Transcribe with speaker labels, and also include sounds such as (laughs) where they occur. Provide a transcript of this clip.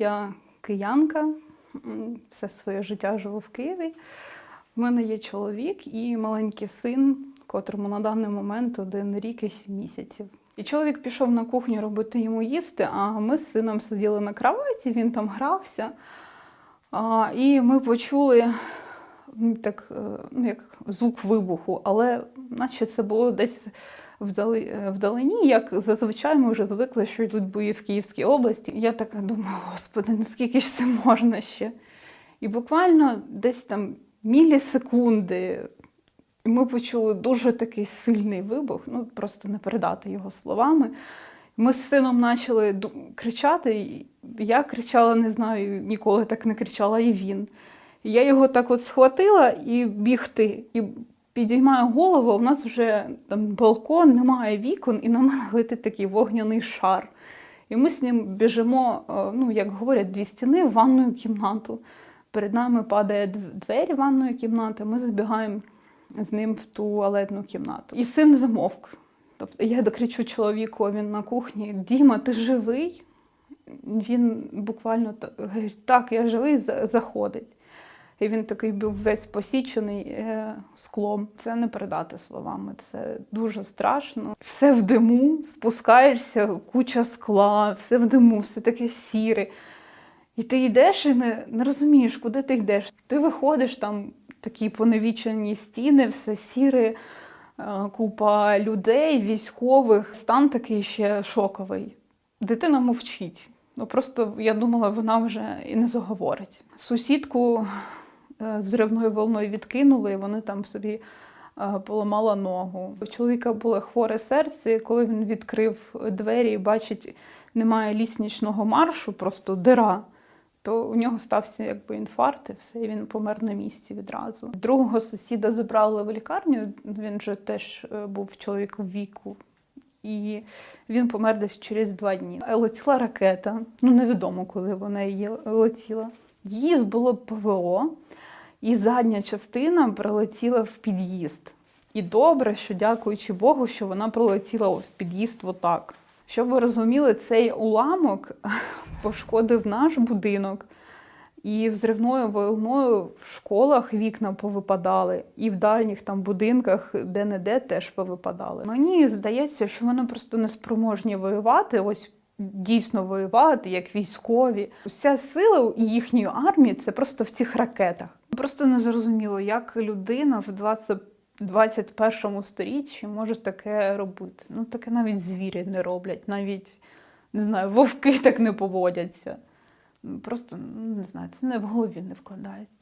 Speaker 1: Я киянка, все своє життя живу в Києві. У мене є чоловік і маленький син, котрому на даний момент один рік і сім місяців. І чоловік пішов на кухню робити йому їсти, а ми з сином сиділи на кроваті, він там грався. А, і ми почули так, е, ну, як звук вибуху, але наче це було десь вдалині, як зазвичай ми вже звикли, що йдуть бої в Київській області. Я така думаю, господи, ну скільки ж це можна ще? І буквально десь там мілісекунди ми почули дуже такий сильний вибух, ну просто не передати його словами. Ми з сином почали кричати. Я кричала, не знаю, ніколи так не кричала, і він. Я його так от схватила і бігти. І підіймаю голову, у нас вже там балкон, немає вікон, і на мене (laughs) летить такий вогняний шар. І ми з ним біжимо, е, ну, як говорять, дві стіни в ванну кімнату. Перед нами падає двері ванної кімнати, ми забігаємо з ним в туалетну кімнату. І син замовк. Тобто я докричу чоловіку, він на кухні: Діма, ти живий? Він буквально так, я живий, заходить. І він такий був весь посічений е, склом. Це не передати словами. Це дуже страшно. Все в диму, спускаєшся, куча скла, все в диму, все таке сіре. І ти йдеш і не, не розумієш, куди ти йдеш. Ти виходиш там такі поневічені стіни, все сіре, е, купа людей, військових. Стан такий ще шоковий. Дитина мовчить. Ну просто я думала, вона вже і не заговорить. Сусідку взривною волною відкинули, і вони там собі е, поламала ногу. У чоловіка було хворе серце. і Коли він відкрив двері і бачить, немає ліснічного маршу, просто дира. То у нього стався якби інфаркт, і все, і він помер на місці відразу. Другого сусіда забрали в лікарню. Він вже теж е, був чоловік в віку, і він помер десь через два дні. Летіла ракета. Ну невідомо, коли вона її летіла. Її збило ПВО, і задня частина прилетіла в під'їзд. І добре, що дякуючи Богу, що вона прилетіла в під'їзд отак. Щоб ви розуміли, цей уламок (laughs) пошкодив наш будинок. І взривною волною в школах вікна повипадали, і в дальніх там будинках де-не-де теж повипадали. Мені здається, що вони просто не спроможні воювати, ось дійсно воювати, як військові. Вся сила їхньої армії це просто в цих ракетах. Просто не зрозуміло, як людина в 20 21 сторіччі може таке робити. Ну, таке навіть звірі не роблять, навіть не знаю, вовки так не поводяться. Просто ну, не знаю, це не в голові не вкладається.